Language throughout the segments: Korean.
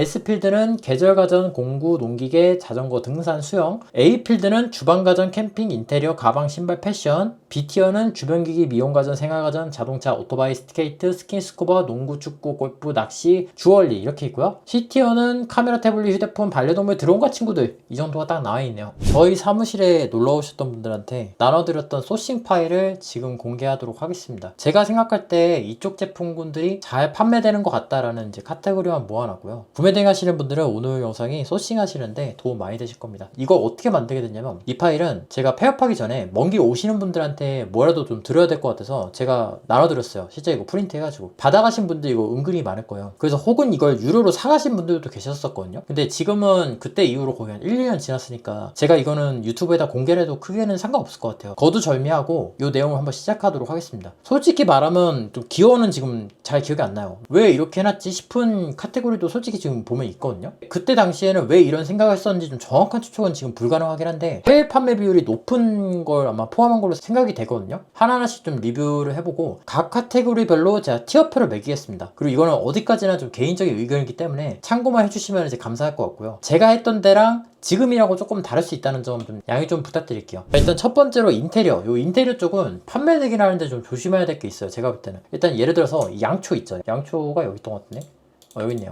S필드는 계절가전, 공구, 농기계, 자전거, 등산, 수영. A필드는 주방가전, 캠핑, 인테리어, 가방, 신발, 패션. B티어는 주변기기, 미용가전, 생활가전, 자동차, 오토바이, 스케이트, 스킨스쿠버, 농구, 축구, 골프, 낚시, 주얼리 이렇게 있고요. C티어는 카메라, 태블릿, 휴대폰, 반려동물, 드론과 친구들 이 정도가 딱 나와 있네요. 저희 사무실에 놀러 오셨던 분들한테 나눠드렸던 소싱 파일을 지금 공개하도록 하겠습니다. 제가 생각할 때 이쪽 제품군들이 잘 판매되는 것 같다라는 이제 카테고리만 모아놨고요. 구매 등하시는 분들은 오늘 영상이 소싱 하시는데 도움 많이 되실 겁니다. 이거 어떻게 만들게 됐냐면 이 파일은 제가 폐업하기 전에 먼 길 오시는 분들한테 뭐라도 좀 드려야 될 것 같아서 제가 나눠드렸어요. 실제 이거 프린트 해가지고 받아가신 분들 이거 은근히 많을 거예요. 그래서 혹은 이걸 유료로 사가신 분들도 계셨었거든요. 근데 지금은 그때 이후로 거의 한 1, 2년 지났으니까 제가 이거는 유튜브에다 공개를 해도 크게는 상관없을 것 같아요. 거두절미하고 이 내용을 한번 시작하도록 하겠습니다. 솔직히 말하면 좀 기원은 지금 잘 기억이 안 나요. 왜 이렇게 해놨지 싶은 카테고리도 솔직히 지금 보면 있거든요. 그때 당시에는 왜 이런 생각을 했었는지 좀 정확한 추측은 지금 불가능하긴 한데 해외 판매 비율이 높은 걸 아마 포함한 걸로 생각이 되거든요. 하나하나씩 좀 리뷰를 해보고 각 카테고리별로 제가 티어표를 매기겠습니다. 그리고 이거는 어디까지나 좀 개인적인 의견이기 때문에 참고만 해주시면 이제 감사할 것 같고요. 제가 했던 데랑 지금이라고 조금 다를 수 있다는 점 좀 양해 좀 부탁드릴게요. 일단 첫 번째로 인테리어. 요 인테리어 쪽은 판매되긴 하는데 좀 조심해야 될 게 있어요. 제가 볼 때는. 일단 예를 들어서 이 양초 있죠. 양초가 여기 있던 것 같네. 어, 여기 있네요.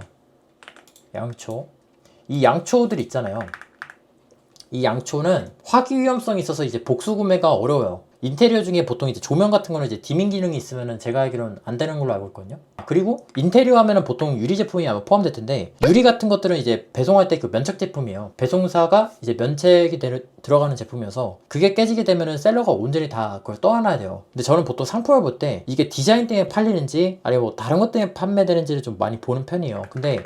양초. 이 양초들 있잖아요. 이 양초는 화기 위험성이 있어서 이제 복수 구매가 어려워요. 인테리어 중에 보통 이제 조명 같은 거는 이제 디밍 기능이 있으면은 제가 알기로는 안 되는 걸로 알고 있거든요. 그리고 인테리어 하면은 보통 유리 제품이 아마 포함될 텐데 유리 같은 것들은 이제 배송할 때 그 면책 제품이에요. 배송사가 이제 면책이 되- 들어가는 제품이어서 그게 깨지게 되면은 셀러가 온전히 다 그걸 떠안아야 돼요. 근데 저는 보통 상품을 볼 때 이게 디자인 때문에 팔리는지 아니면 뭐 다른 것 때문에 판매되는지를 좀 많이 보는 편이에요. 근데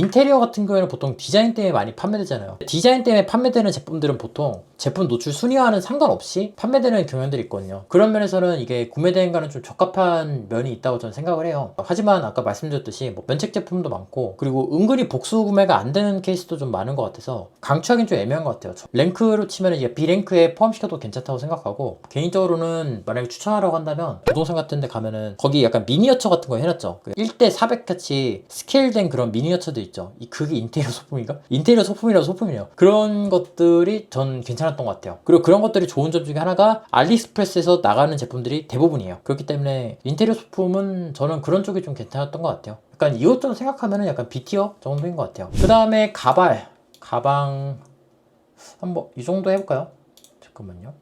인테리어 같은 경우에는 보통 디자인 때문에 많이 판매되잖아요. 디자인 때문에 판매되는 제품들은 보통 제품 노출 순위와는 상관없이 판매되는 경향들이 있거든요. 그런 면에서는 이게 구매 대행과는 좀 적합한 면이 있다고 저는 생각을 해요. 하지만 아까 말씀드렸듯이 뭐 면책 제품도 많고 그리고 은근히 복수 구매가 안 되는 케이스도 좀 많은 것 같아서 강추하기는 좀 애매한 것 같아요. 저- 랭크로 치면 이제 B랭크에 포함시켜도 괜찮다고 생각하고 개인적으로는 만약에 추천하라고 한다면 부동산 같은 데 가면은 거기 약간 미니어처 같은 거 해놨죠. 그 1대 400 같이 스케일된 그런 미니어처도 있죠. 이 그게 인테리어 소품인가? 인테리어 소품이라고 소품이에요. 그런 것들이 전 괜찮았던 것 같아요. 그리고 그런 것들이 좋은 점 중에 하나가 알리익스프레스에서 나가는 제품들이 대부분이에요. 그렇기 때문에 인테리어 소품은 저는 그런 쪽이 좀 괜찮았던 것 같아요. 약간 이것저것 생각하면은 약간 B티어 정도인 것 같아요. 그 다음에 가발, 가방 한번 이 정도 해볼까요? 잠깐만요.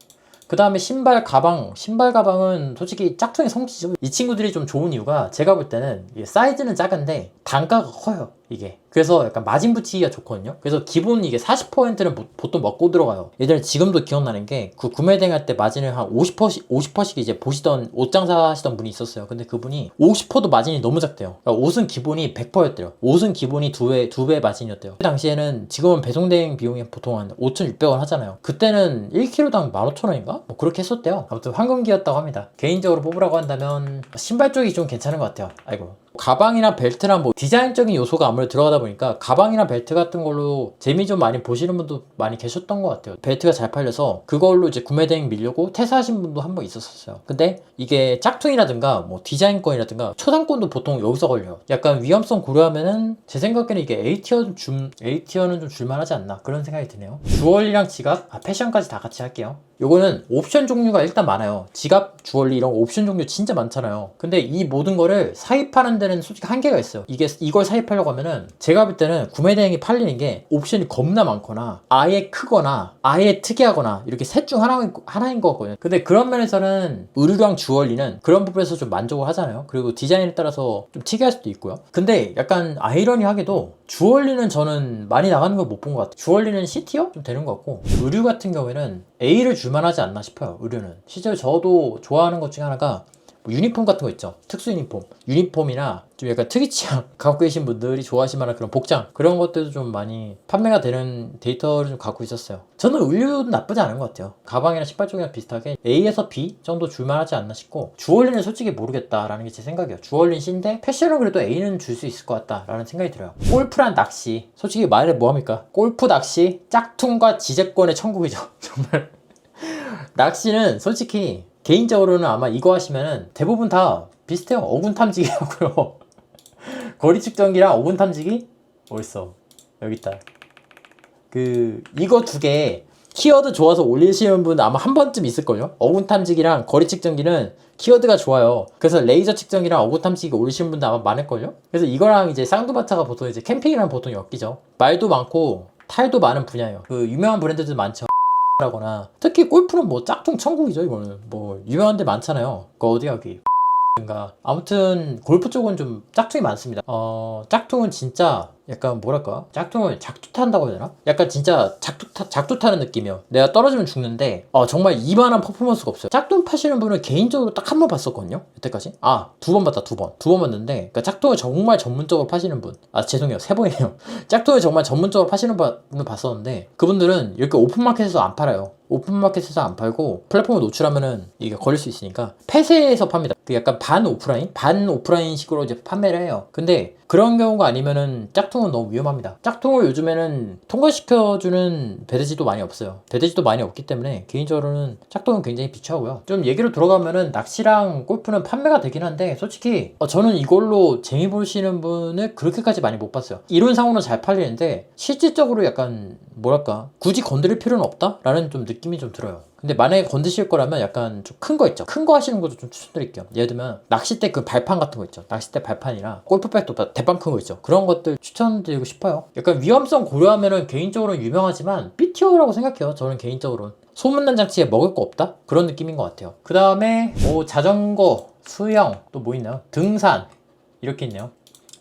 그 다음에 신발 가방 신발 가방은 솔직히 짝퉁의 성지죠 이 친구들이 좀 좋은 이유가 제가 볼 때는 사이즈는 작은데 단가가 커요 이게. 그래서 약간 마진 붙이기가 좋거든요. 그래서 기본 이게 40%는 보, 보통 먹고 들어가요. 예전에 지금도 기억나는 게 그 구매 대행 할 때 마진을 한 50%씩 50%씩 이제 보시던 옷 장사 하시던 분이 있었어요. 근데 그분이 50%도 마진이 너무 작대요. 그러니까 옷은 기본이 100%였대요. 옷은 기본이 두배 두배 마진이었대요. 그 당시에는 지금은 배송 대행 비용이 보통 한 5,600원 하잖아요. 그때는 1kg당 15,000원인가? 뭐 그렇게 했었대요. 아무튼 황금기였다고 합니다. 개인적으로 뽑으라고 한다면 신발 쪽이 좀 괜찮은 것 같아요. 아이고 가방이나 벨트나 뭐 디자인적인 요소가 아무래도 들어가다 보니까 가방이나 벨트 같은 걸로 재미 좀 많이 보시는 분도 많이 계셨던 것 같아요. 벨트가 잘 팔려서 그걸로 이제 구매 대행 밀려고 퇴사하신 분도 한 번 있었었어요. 근데 이게 짝퉁이라든가 뭐 디자인권이라든가 초상권도 보통 여기서 걸려요. 약간 위험성 고려하면은 제 생각에는 이게 A티어 좀 A티어는 좀 줄만하지 않나 그런 생각이 드네요. 주얼리랑 지갑, 아, 패션까지 다 같이 할게요. 요거는 옵션 종류가 일단 많아요. 지갑, 주얼리 이런 옵션 종류 진짜 많잖아요. 근데 이 모든 거를 사입하는 데는 솔직히 한계가 있어요. 이게 이걸 사입하려고 하면은 제가 볼 때는 구매 대행이 팔리는 게 옵션이 겁나 많거나 아예 크거나 아예 특이하거나 이렇게 셋 중 하나인, 하나인 거거든요. 근데 그런 면에서는 의류랑 주얼리는 그런 부분에서 좀 만족을 하잖아요. 그리고 디자인에 따라서 좀 특이할 수도 있고요. 근데 약간 아이러니하게도 주얼리는 저는 많이 나가는 걸 못 본 것 같아요. 주얼리는 C티어? 좀 되는 것 같고 의류 같은 경우에는 A를 줄만하지 않나 싶어요. 의류는 실제로 저도 좋아하는 것 중에 하나가 뭐 유니폼 같은 거 있죠. 특수 유니폼. 유니폼이나 좀 약간 특이 취향 갖고 계신 분들이 좋아하실 만한 그런 복장 그런 것들도 좀 많이 판매가 되는 데이터를 좀 갖고 있었어요. 저는 의류도 나쁘지 않은 것 같아요. 가방이나 신발 쪽이랑 비슷하게 A에서 B 정도 줄만하지 않나 싶고 주얼리는 솔직히 모르겠다라는 게 제 생각이에요. 주얼리는 C인데 패션은 그래도 A는 줄 수 있을 것 같다라는 생각이 들어요. 골프란 낚시 솔직히 말해 뭐합니까? 골프 낚시 짝퉁과 지재권의 천국이죠. 정말 낚시는 솔직히 개인적으로는 아마 이거 하시면은 대부분 다 비슷해요. 어군 탐지기 하고요. 거리 측정기랑 어군 탐지기? 어딨어. 여기 있다. 그 이거 두 개 키워드 좋아서 올리시는 분 아마 한 번쯤 있을걸요? 어군 탐지기랑 거리 측정기는 키워드가 좋아요. 그래서 레이저 측정기랑 어군 탐지기 올리시는 분도 아마 많을걸요? 그래서 이거랑 이제 쌍두바타가 보통 이제 캠핑이랑 보통 엮이죠. 말도 많고 탈도 많은 분야예요. 그 유명한 브랜드들 많죠 라거나 특히 골프는 뭐 짝퉁 천국이죠 이거는. 뭐 유명한 데 많잖아요. 그 어디 여기? 아무튼 골프 쪽은 좀 짝퉁이 많습니다. 어 짝퉁은 진짜 약간 뭐랄까 짝퉁을 작두 탄다고 해야 되나? 약간 진짜 작두 타 작두 타는 느낌이요. 내가 떨어지면 죽는데 어 정말 이만한 퍼포먼스가 없어요. 짝퉁 파시는 분은 개인적으로 딱 한 번 봤었거든요. 여태까지 아 두 번 봤다 두 번. 두 번 봤는데 그러니까 짝퉁을 정말 전문적으로 파시는 분. 아 죄송해요 세 번이에요. 짝퉁을 정말 전문적으로 파시는 분을 봤었는데 그분들은 이렇게 오픈마켓에서 안 팔아요. 오픈마켓에서 안 팔고 플랫폼을 노출하면은 이게 걸릴 수 있으니까 폐쇄에서 팝니다. 그 약간 반 오프라인, 반 오프라인 식으로 이제 판매를 해요. 근데 그런 경우가 아니면은 짝퉁 은 너무 위험합니다. 짝퉁을 요즘에는 통과시켜주는 배대지도 많이 없어요. 배대지도 많이 없기 때문에 개인적으로는 짝퉁은 굉장히 비추하고요. 좀 얘기로 들어가면은 낚시랑 골프는 판매가 되긴 한데 솔직히 어, 저는 이걸로 재미 보시는 분을 그렇게까지 많이 못 봤어요. 이론상으로는 잘 팔리는데 실질적으로 약간 뭐랄까 굳이 건드릴 필요는 없다라는 좀 느낌이 좀 들어요. 근데 만약에 건드실 거라면 약간 좀 큰 거 있죠. 큰 거 하시는 것도 좀 추천드릴게요. 예를 들면 낚싯대 그 발판 같은 거 있죠. 낚싯대 발판이랑 골프백도 대빵 큰 거 있죠. 그런 것들 추천드리고 싶어요. 약간 위험성 고려하면은 개인적으로 유명하지만 B티어라고 생각해요. 저는 개인적으로는. 소문난 장치에 먹을 거 없다? 그런 느낌인 것 같아요. 그 다음에 뭐 자전거, 수영, 또 뭐 있나요? 등산 이렇게 있네요.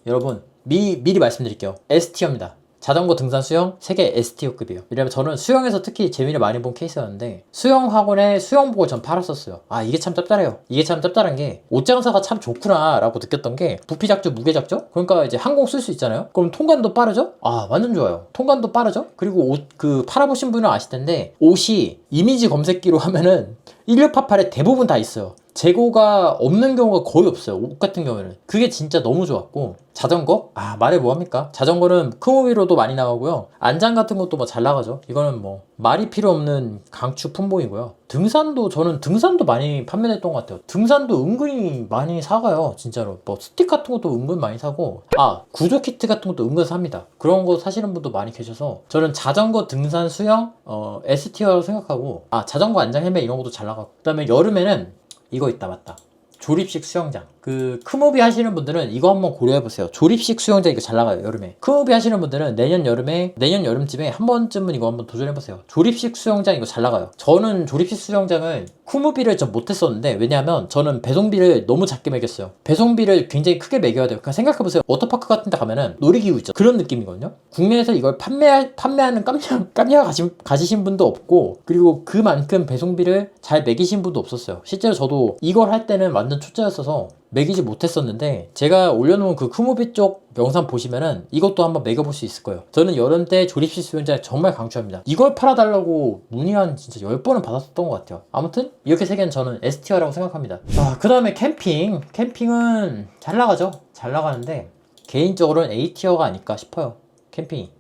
여러분 미, 미리 말씀드릴게요. S티어입니다. 자전거 등산 수영 세계 S티어급이에요. 왜냐면 저는 수영에서 특히 재미를 많이 본 케이스였는데 수영 학원에 수영복을 전 팔았었어요. 아 이게 참 짭짤해요. 이게 참 짭짤한 게 옷 장사가 참 좋구나라고 느꼈던 게 부피 작죠 무게 작죠? 그러니까 이제 항공 쓸 수 있잖아요. 그럼 통관도 빠르죠? 아 완전 좋아요. 통관도 빠르죠? 그리고 옷 그 팔아보신 분은 아실 텐데 옷이 이미지 검색기로 하면은 1688에 대부분 다 있어요. 재고가 없는 경우가 거의 없어요. 옷 같은 경우에는. 그게 진짜 너무 좋았고. 자전거? 아, 말해 뭐합니까? 자전거는 크모비로도 많이 나가고요. 안장 같은 것도 뭐 잘 나가죠. 이거는 뭐, 말이 필요 없는 강추 품목이고요. 등산도, 저는 등산도 많이 판매됐던 것 같아요. 등산도 은근히 많이 사가요. 진짜로. 뭐, 스틱 같은 것도 은근 많이 사고. 아, 구조 키트 같은 것도 은근 삽니다. 그런 거 사시는 분도 많이 계셔서. 저는 자전거, 등산, 수영, 어, S티어라고 생각하고. 아, 자전거 안장 헬멧 이런 것도 잘 나가고. 그 다음에 여름에는 이거 있다 맞다. 조립식 수영장 그 크무비 하시는 분들은 이거 한번 고려해 보세요. 조립식 수영장 이거 잘 나가요 여름에. 크무비 하시는 분들은 내년 여름에 내년 여름쯤에 한 번쯤은 이거 한번 도전해 보세요. 조립식 수영장 이거 잘 나가요. 저는 조립식 수영장을 크무비를 좀 못했었는데 왜냐하면 저는 배송비를 너무 작게 매겼어요. 배송비를 굉장히 크게 매겨야 돼요. 그냥 생각해 보세요. 워터파크 같은 데 가면은 놀이기구 있죠. 그런 느낌이거든요. 국내에서 이걸 판매 판매하는 깜냥 깜냥 가시, 가지신 분도 없고 그리고 그만큼 배송비를 잘 매기신 분도 없었어요. 실제로 저도 이걸 할 때는 완전 초짜였어서 매기지 못했었는데 제가 올려놓은 그 크무비 쪽 영상 보시면은 이것도 한번 매겨볼 수 있을 거예요. 저는 여름 때 조립식 수영장 정말 강추합니다. 이걸 팔아달라고 문의한 진짜 10번은 받았었던 것 같아요. 아무튼 이렇게 세 개는 저는 S티어라고 생각합니다. 아, 그 다음에 캠핑. 캠핑은 잘 나가죠. 잘 나가는데 개인적으로는 A티어가 아닐까 싶어요. 캠핑이.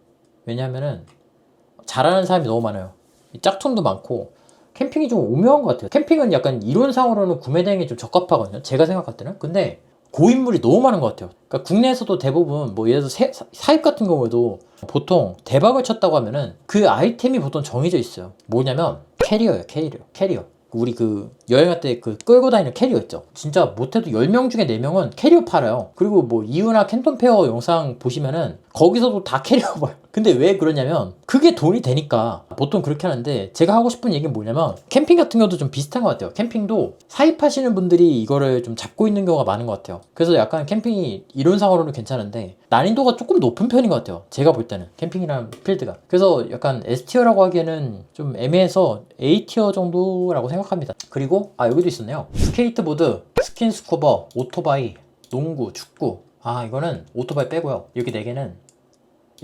왜냐하면은 잘하는 사람이 너무 많아요. 이 짝퉁도 많고 캠핑이 좀 오묘한 것 같아요. 캠핑은 약간 이론상으로는 구매 대행이 좀 적합하거든요. 제가 생각할 때는. 근데 고인물이 너무 많은 것 같아요. 그러니까 국내에서도 대부분 뭐 예를 들어 세, 사입 같은 경우에도 보통 대박을 쳤다고 하면은 그 아이템이 보통 정해져 있어요. 뭐냐면 캐리어예요, 캐리어. 캐리어. 우리 그 여행할 때 그 끌고 다니는 캐리어 있죠. 진짜 못해도 10명 중에 4명은 캐리어 팔아요. 그리고 뭐 이유나 캔톤 페어 영상 보시면은 거기서도 다 캐리어 봐요. 근데 왜 그러냐면 그게 돈이 되니까 보통 그렇게 하는데 제가 하고 싶은 얘기는 뭐냐면 캠핑 같은 경우도 좀 비슷한 것 같아요. 캠핑도 사입하시는 분들이 이거를 좀 잡고 있는 경우가 많은 것 같아요. 그래서 약간 캠핑이 이론상으로는 괜찮은데 난이도가 조금 높은 편인 것 같아요. 제가 볼 때는 캠핑이라는 필드가. 그래서 약간 S티어라고 하기에는 좀 애매해서 A티어 정도라고 생각합니다. 그리고 아 여기도 있었네요. 스케이트보드, 스킨스쿠버, 오토바이, 농구, 축구. 아 이거는 오토바이 빼고요. 여기 네 개는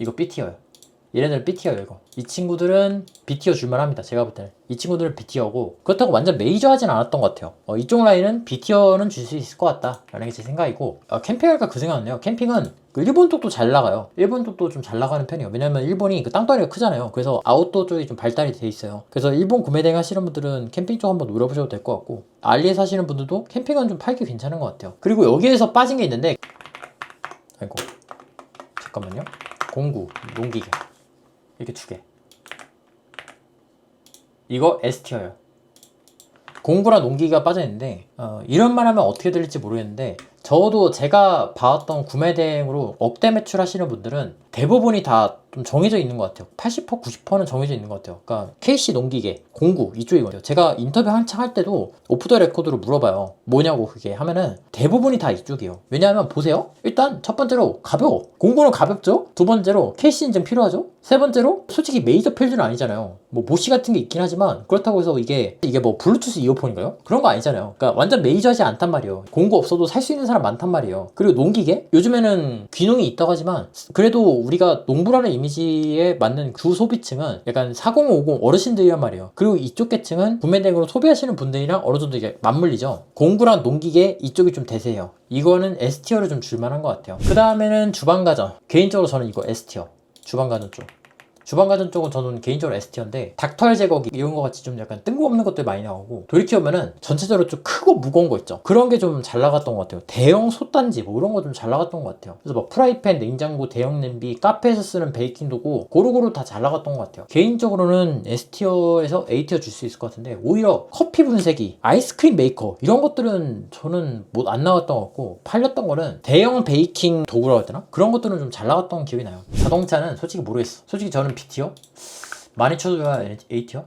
이거 B티어예요. 얘네들 B티어예요 이거. 이 친구들은 B티어 줄만 합니다. 제가 볼 때는. 이 친구들은 B티어고 그렇다고 완전 메이저 하진 않았던 것 같아요. 어, 이쪽 라인은 B티어는 줄 수 있을 것 같다. 라는 게 제 생각이고 어, 캠핑할까 그 생각은요. 캠핑은 그 일본 쪽도 잘 나가요. 일본 쪽도 좀 잘 나가는 편이에요. 왜냐면 일본이 그 땅덩이가 크잖아요. 그래서 아웃도어 쪽이 좀 발달이 돼 있어요. 그래서 일본 구매 대행 하시는 분들은 캠핑 쪽 한번 노려보셔도 될 것 같고 알리에 사시는 분들도 캠핑은 좀 팔기 괜찮은 것 같아요. 그리고 여기에서 빠진 게 있는데 아이고 잠깐만요. 공구, 농기계 이렇게 두 개. 이거 S티어예요. 공구랑 농기가 빠져 있는데 어, 이런 말 하면 어떻게 들릴지 모르겠는데 저도 제가 봐왔던 구매 대행으로 억대 매출 하시는 분들은 대부분이 다 좀 정해져 있는 것 같아요. 80% 90%는 정해져 있는 것 같아요. 그러니까 KC 농기계, 공구 이쪽이거든요. 제가 인터뷰 한창 할 때도 오프 더 레코드로 물어봐요. 뭐냐고 그게 하면은 대부분이 다 이쪽이에요. 왜냐하면 보세요. 일단 첫 번째로 가벼워. 공구는 가볍죠. 두 번째로 KC 인증 필요하죠. 세 번째로 솔직히 메이저 필드는 아니잖아요. 뭐 모시 같은 게 있긴 하지만 그렇다고 해서 이게 이게 뭐 블루투스 이어폰인가요? 그런 거 아니잖아요. 그러니까 완전 메이저하지 않단 말이에요. 공구 없어도 살 수 있는 사람 많단 말이에요. 그리고 농기계 요즘에는 귀농이 있다고 하지만 그래도 우리가 농부라는 이미지에 맞는 주 소비층은 약간 4050 어르신들이란 말이에요. 그리고 이쪽 계층은 구매대행으로 소비하시는 분들이랑 어느 정도 이게 맞물리죠. 공구랑 농기계 이쪽이 좀 대세예요. 이거는 S티어를 좀 줄만한 것 같아요. 그 다음에는 주방가전. 개인적으로 저는 이거 S티어. 주방가전 쪽. 주방가전 쪽은 저는 개인적으로 S티어인데 닥터알 제거기 이런 거 같이 좀 약간 뜬금없는 것들 많이 나오고 돌이켜보면은 전체적으로 좀 크고 무거운 거 있죠. 그런 게 좀 잘 나갔던 것 같아요. 대형 솥단지 뭐 이런 거 좀 잘 나갔던 것 같아요. 그래서 뭐 프라이팬, 냉장고, 대형 냄비, 카페에서 쓰는 베이킹 도구 고루고루 다 잘 나갔던 것 같아요. 개인적으로는 S티어에서 A티어 줄 수 있을 것 같은데 오히려 커피 분쇄기, 아이스크림 메이커 이런 것들은 저는 못 안 나갔던 것 같고 팔렸던 거는 대형 베이킹 도구라고 해야 되나? 그런 것들은 좀 잘 나갔던 기억이 나요. 자동차는 솔직히 모르겠어. 솔직히 저는 B티어? 많이 쳐줘야 A티어?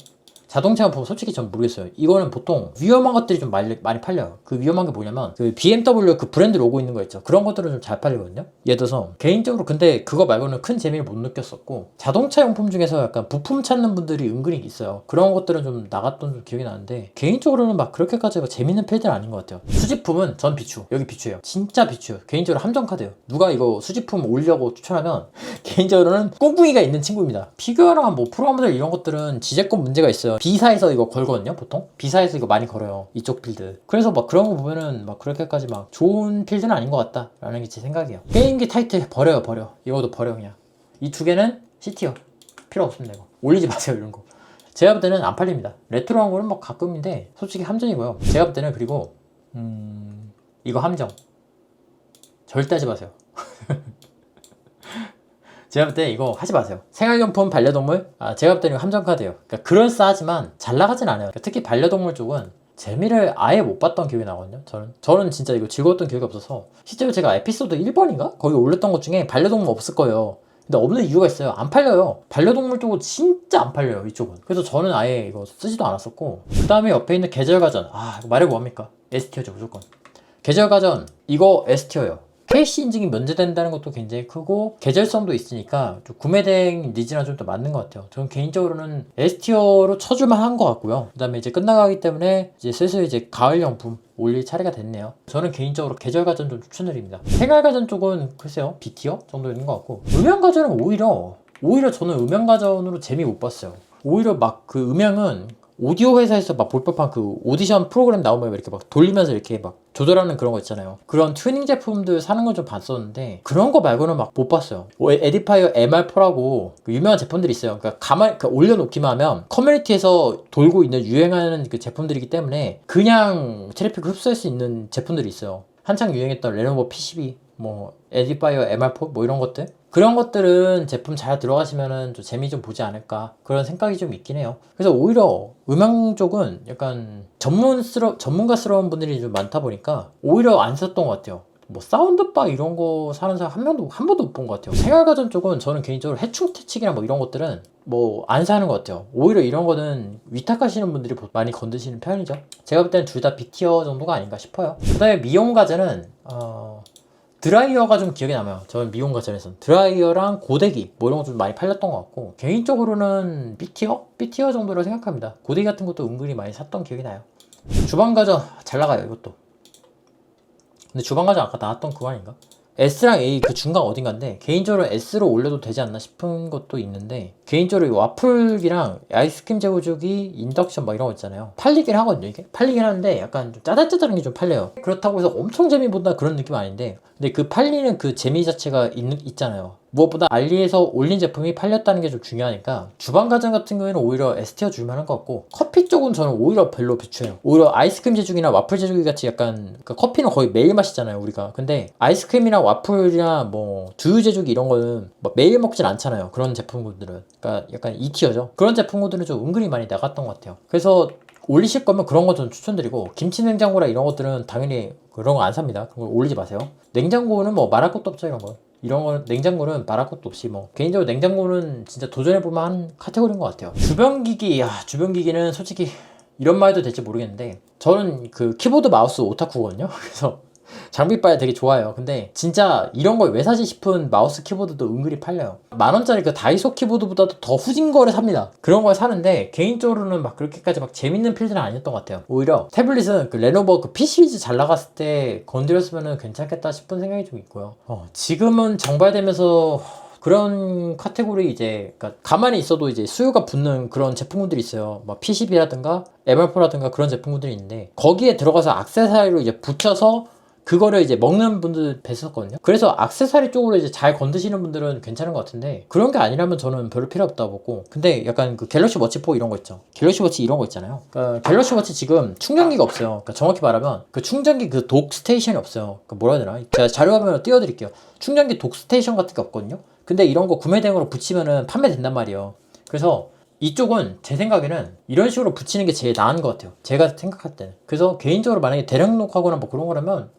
자동차만 보면 솔직히 전 모르겠어요. 이거는 보통 위험한 것들이 좀 많이, 많이 팔려요. 그 위험한 게 뭐냐면 그 BMW 그 브랜드 로고 있는 거 있죠. 그런 것들은 좀 잘 팔리거든요. 예를 들어서 개인적으로 근데 그거 말고는 큰 재미를 못 느꼈었고 자동차 용품 중에서 약간 부품 찾는 분들이 은근히 있어요. 그런 것들은 좀 나갔던 좀 기억이 나는데 개인적으로는 막 그렇게까지 막 재밌는 필드는 아닌 것 같아요. 수집품은 전 비추. 여기 비추예요. 진짜 비추예요. 개인적으로 함정 카드예요. 누가 이거 수집품 올려고 추천하면 개인적으로는 꽁붕이가 있는 친구입니다. 피규어랑 뭐 프로모델 이런 것들은 지재권 문제가 있어요. B사에서 이거 걸거든요, 보통. B사에서 이거 많이 걸어요. 이쪽 필드. 그래서 막 그런 거 보면은 막 그렇게까지 막 좋은 필드는 아닌 것 같다 라는 게 제 생각이에요. 게임기 타이틀 버려요, 버려. 이것도 버려 그냥. 이 두 개는 C티어. 필요 없습니다, 이거. 올리지 마세요, 이런 거. 제가 볼 때는 안 팔립니다. 레트로한 거는 뭐 가끔인데 솔직히 함정이고요. 제가 볼 때는 그리고 음 이거 함정. 절대 하지 마세요. 제가 볼 때 이거 하지 마세요. 생활용품 반려동물? 아, 제가 볼 때는 함정카드예요. 그러니까 그럴싸하지만 잘 나가진 않아요. 그러니까 특히 반려동물 쪽은 재미를 아예 못 봤던 기억이 나거든요. 저는 저는 진짜 이거 즐거웠던 기억이 없어서 실제로 제가 에피소드 1번인가 거기 올렸던 것 중에 반려동물 없을 거예요. 근데 없는 이유가 있어요. 안 팔려요. 반려동물 쪽은 진짜 안 팔려요. 이쪽은. 그래서 저는 아예 이거 쓰지도 않았었고 그 다음에 옆에 있는 계절가전. 아 말해 뭐합니까? S티어죠 무조건. 계절가전 이거 S티어예요. KC 인증이 면제된다는 것도 굉장히 크고 계절성도 있으니까 좀 구매 대행 니즈랑 좀 더 맞는 것 같아요. 저는 개인적으로는 S티어로 쳐줄만 한 것 같고요. 그 다음에 이제 끝나가기 때문에 이제 슬슬 이제 가을 용품 올릴 차례가 됐네요. 저는 개인적으로 계절 가전 좀 추천드립니다. 생활 가전 쪽은 글쎄요 B티어 정도 있는 것 같고 음향 가전은 오히려 오히려 저는 음향 가전으로 재미 못 봤어요. 오히려 막 그 음향은 오디오 회사에서 막 볼 법한 그 오디션 프로그램 나오면 이렇게 막 돌리면서 이렇게 막 조절하는 그런 거 있잖아요. 그런 튜닝 제품들 사는 걸좀 봤었는데 그런 거 말고는 막 못 봤어요. 오, 에디파이어 MR4라고 그 유명한 제품들이 있어요. 그러니까 가만 그러니까 올려놓기만 하면 커뮤니티에서 돌고 있는 유행하는 그 제품들이기 때문에 그냥 트래픽을 흡수할 수 있는 제품들이 있어요. 한창 유행했던 레노버 P12, 뭐 에디파이어 MR4 뭐 이런 것들 그런 것들은 제품 잘 들어가시면은 좀 재미 좀 보지 않을까 그런 생각이 좀 있긴 해요. 그래서 오히려 음향 쪽은 약간 전문스러 전문가스러운 분들이 좀 많다 보니까 오히려 안 썼던 것 같아요. 뭐 사운드바 이런 거 사는 사람 한 명도 한 번도 못 본 것 같아요. 생활가전 쪽은 저는 개인적으로 해충 퇴치기나 뭐 이런 것들은 뭐 안 사는 것 같아요. 오히려 이런 거는 위탁하시는 분들이 많이 건드시는 편이죠. 제가 볼 때는 둘 다 B티어 정도가 아닌가 싶어요. 그다음에 미용 가전은 어 드라이어가 좀 기억에 남아요. 저는 미용 과정에서는 드라이어랑 고데기 뭐 이런 거좀 많이 팔렸던 것 같고 개인적으로는 B티어? B티어 정도로 생각합니다. 고데기 같은 것도 은근히 많이 샀던 기억이 나요. 주방 가전 잘 나가요 이것도. 근데 주방 가전 아까 나왔던 그거 아닌가? S랑 A 그 중간 어딘가인데 개인적으로 S로 올려도 되지 않나 싶은 것도 있는데 개인적으로 이 와플기랑 아이스크림 제거주기 인덕션 막 이런 거 있잖아요 팔리긴 하거든요 이게 팔리긴 하는데 약간 좀 짜잘짜잘한 게 좀 팔려요 그렇다고 해서 엄청 재미 본다 그런 느낌 아닌데 근데 그 팔리는 그 재미 자체가 있, 있잖아요. 무엇보다 알리에서 올린 제품이 팔렸다는 게 좀 중요하니까 주방 가전 같은 경우에는 오히려 S티어 줄만한 것 같고 커피 쪽은 저는 오히려 별로 비추해요. 오히려 아이스크림 제조기나 와플 제조기 같이 약간 그러니까 커피는 거의 매일 마시잖아요 우리가. 근데 아이스크림이나 와플이나 뭐 두유 제조기 이런 거는 막 매일 먹진 않잖아요. 그런 제품들은. 그러니까 약간 2티어죠. 그런 제품들은 좀 은근히 많이 나갔던 것 같아요. 그래서 올리실 거면 그런 거 좀 추천드리고 김치 냉장고나 이런 것들은 당연히 그런 거 안 삽니다. 그런 걸 올리지 마세요. 냉장고는 뭐 말할 것도 없죠 이런 거. 이런 거 냉장고는 말할 것도 없이 뭐 개인적으로 냉장고는 진짜 도전해볼만 한 카테고리인 것 같아요. 주변기기, 야 주변기기는 솔직히 이런 말 해도 될지 모르겠는데 저는 그 키보드 마우스 오타쿠거든요. 그래서 장비빨 되게 좋아요. 근데 진짜 이런 걸 왜 사지 싶은 마우스 키보드도 은근히 팔려요. 만 원짜리 그 다이소 키보드보다도 더 후진 거를 삽니다. 그런 걸 사는데 개인적으로는 막 그렇게까지 막 재밌는 필드는 아니었던 것 같아요. 오히려 태블릿은 그 레노버 그 P 시리즈 잘 나갔을 때 건드렸으면 괜찮겠다 싶은 생각이 좀 있고요. 어, 지금은 정발되면서 그런 카테고리 이제 그러니까 가만히 있어도 이제 수요가 붙는 그런 제품군들이 있어요. 뭐 PCB라든가 MR4라든가 그런 제품군들이 있는데 거기에 들어가서 악세사리로 이제 붙여서 그거를 이제 먹는 분들 뵀었거든요. 그래서 악세사리 쪽으로 이제 잘 건드시는 분들은 괜찮은 것 같은데 그런 게 아니라면 저는 별로 필요 없다고 보고 근데 약간 그 갤럭시 워치 4 이런 거 있죠. 갤럭시 워치 이런 거 있잖아요. 그러니까 갤럭시 워치 지금 충전기가 없어요. 그러니까 정확히 말하면 그 충전기 그 독 스테이션이 없어요. 그 뭐라 해야 되나? 제가 자료화면을 띄워드릴게요. 충전기 독 스테이션 같은 게 없거든요. 근데 이런 거 구매 대행으로 붙이면은 판매된단 말이에요. 그래서 이쪽은 제 생각에는 이런 식으로 붙이는 게 제일 나은 것 같아요. 제가 생각할 때는. 그래서 개인적으로 만약에 대량 녹화하거나 뭐 그런 거라면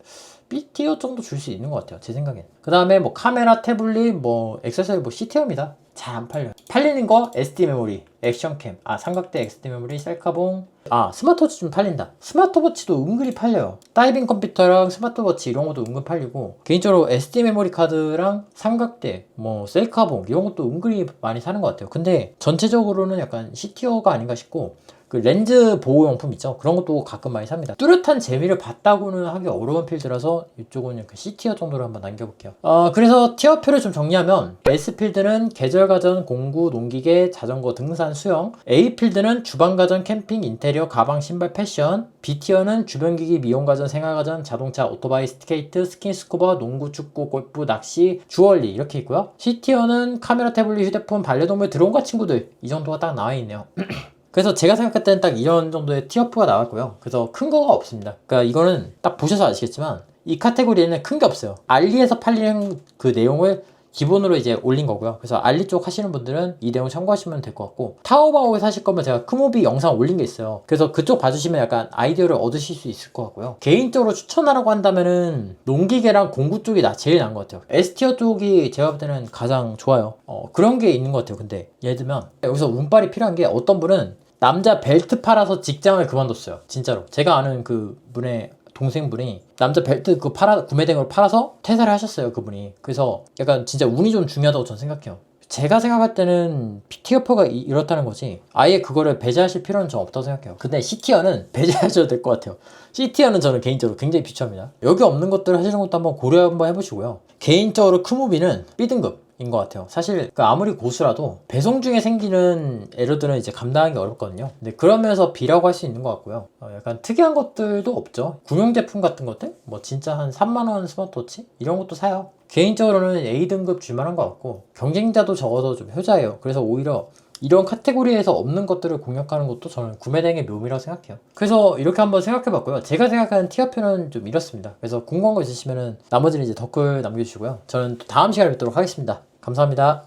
B티어 정도 줄 수 있는 것 같아요. 제 생각엔. 그 다음에 뭐 카메라, 태블릿, 뭐 액세서리 뭐 C티어입니다. 잘 안 팔려요. 팔리는 거 SD 메모리, 액션캠, 아 삼각대 SD 메모리, 셀카봉, 아 스마트워치 좀 팔린다. 스마트워치도 은근히 팔려요. 다이빙 컴퓨터랑 스마트워치 이런 것도 은근 팔리고 개인적으로 SD 메모리 카드랑 삼각대, 뭐 셀카봉 이런 것도 은근히 많이 사는 것 같아요. 근데 전체적으로는 약간 C티어가 아닌가 싶고 그 렌즈 보호용품 있죠? 그런 것도 가끔 많이 삽니다. 뚜렷한 재미를 봤다고는 하기 어려운 필드라서 이쪽은 약간 C티어 정도로 한번 남겨볼게요. 어, 그래서 티어표를 좀 정리하면 S필드는 계절가전, 공구, 농기계, 자전거, 등산, 수영 A필드는 주방가전, 캠핑, 인테리어, 가방, 신발, 패션 B티어는 주변기기, 미용가전, 생활가전, 자동차, 오토바이, 스케이트, 스킨스쿠버, 농구, 축구, 골프, 낚시, 주얼리 이렇게 있고요. C티어는 카메라, 태블릿, 휴대폰, 반려동물, 드론과 친구들 이 정도가 딱 나와 있네요. 그래서 제가 생각할 때는 딱 이런 정도의 티어프가 나왔고요. 그래서 큰 거가 없습니다. 그러니까 이거는 딱 보셔서 아시겠지만 이 카테고리에는 큰 게 없어요. 알리에서 팔리는 그 내용을 기본으로 이제 올린 거고요. 그래서 알리 쪽 하시는 분들은 이 내용 참고하시면 될 것 같고 타오바오에 사실 거면 제가 크모비 영상 올린 게 있어요. 그래서 그쪽 봐주시면 약간 아이디어를 얻으실 수 있을 것 같고요. 개인적으로 추천하라고 한다면은 농기계랑 공구 쪽이 나 제일 나은 것 같아요. S티어 쪽이 제가 볼 때는 가장 좋아요. 어, 그런 게 있는 것 같아요. 근데 예를 들면 여기서 운빨이 필요한 게 어떤 분은 남자 벨트 팔아서 직장을 그만뒀어요. 진짜로. 제가 아는 그 분의 동생분이 남자 벨트 그 팔아 구매대행으로 팔아서 퇴사를 하셨어요. 그분이. 그래서 약간 진짜 운이 좀 중요하다고 저는 생각해요. 제가 생각할 때는 T어퍼가 이렇다는 거지 아예 그거를 배제하실 필요는 좀 없다고 생각해요 근데 C티어는 배제하셔도 될 것 같아요 C티어는 저는 개인적으로 굉장히 비추합니다 여기 없는 것들 하시는 것도 한번 고려 한번 해보시고요 개인적으로 크무비는 B등급 인 것 같아요. 사실 그 아무리 고수라도 배송 중에 생기는 에러들은 이제 감당하기 어렵거든요. 근데 그러면서 B라고 할 수 있는 것 같고요. 어, 약간 특이한 것들도 없죠. 구형 제품 같은 것들, 뭐 진짜 한 3만 원 스마트워치 이런 것도 사요. 개인적으로는 A 등급 줄만한 것 같고 경쟁자도 적어도 좀 효자예요. 그래서 오히려 이런 카테고리에서 없는 것들을 공략하는 것도 저는 구매대행의 묘미라고 생각해요. 그래서 이렇게 한번 생각해 봤고요. 제가 생각하는 티어표는 좀 이렇습니다. 그래서 궁금한 거 있으시면 나머지는 이제 댓글 남겨주시고요. 저는 또 다음 시간에 뵙도록 하겠습니다. 감사합니다.